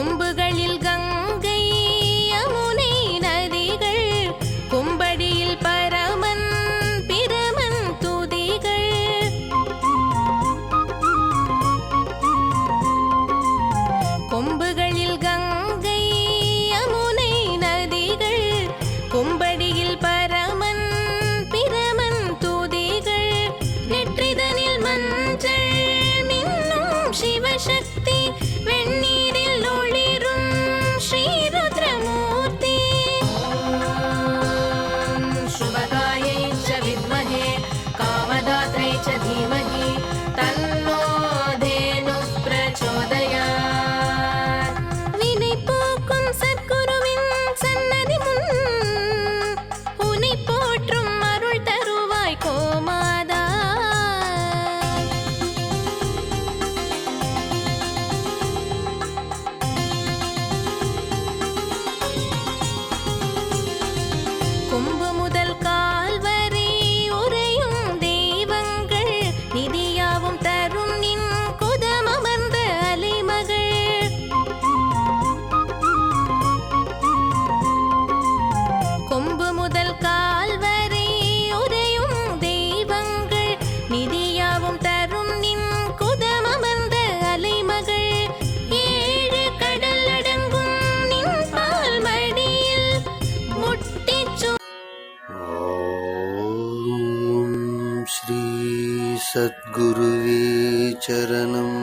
കൊമ്പുകൾ श्रीसद्गुरुवे चरणम्